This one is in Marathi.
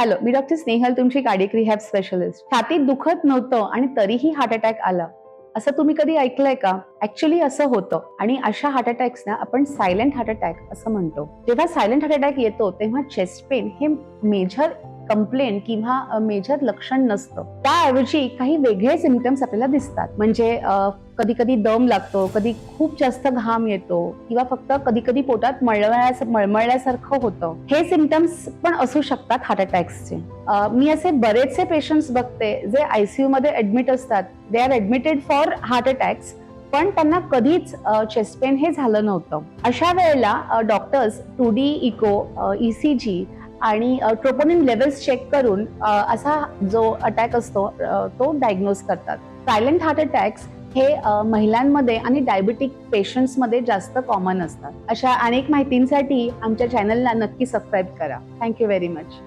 हॅलो मी डॉक्टर स्नेहल तुमची कार्डिक रिहॅब स्पेशलिस्ट छातीत दुखत नव्हतं आणि तरीही हार्ट अटॅक आला. असं तुम्ही कधी ऐकलंय का? ऍक्च्युली असं होतं. आणि अशा हार्ट अटॅक्सना आपण सायलेंट हार्ट अटॅक असं म्हणतो. जेव्हा सायलेंट हार्ट अटॅक येतो तेव्हा चेस्ट पेन हे मेजर कंप्लेन किंवा मेजर लक्षण नसतं. त्याऐवजी काही वेगळे सिमटम्स आपल्याला दिसतात. म्हणजे कधी कधी दम लागतो कधी खूप जास्त घाम येतो किंवा फक्त कधी कधी पोटात मळमळ्या मळमळल्यासारखं होतं. हे सिमटम्स पण असू शकतात हार्ट अटॅक्सचे मी असे बरेचसे पेशंट्स बघते जे आयसीयू मध्ये ऍडमिट असतात. They are admitted for heart attacks पण त्यांना कधीच चेस्ट पेन हे झालं नव्हतं. अशा वेळेला doctors two D echo ECG आणि ट्रोपोनिन लेवल्स चेक करून असा जो अटॅक असतो तो डायग्नोज करतात. सायलेंट हार्ट अटॅक्स हे महिलांमध्ये आणि डायबिटिक पेशंट्समध्ये जास्त कॉमन असतात. अशा अनेक माहितींसाठी आमच्या चॅनलला नक्की सबस्क्राईब करा. Thank you very much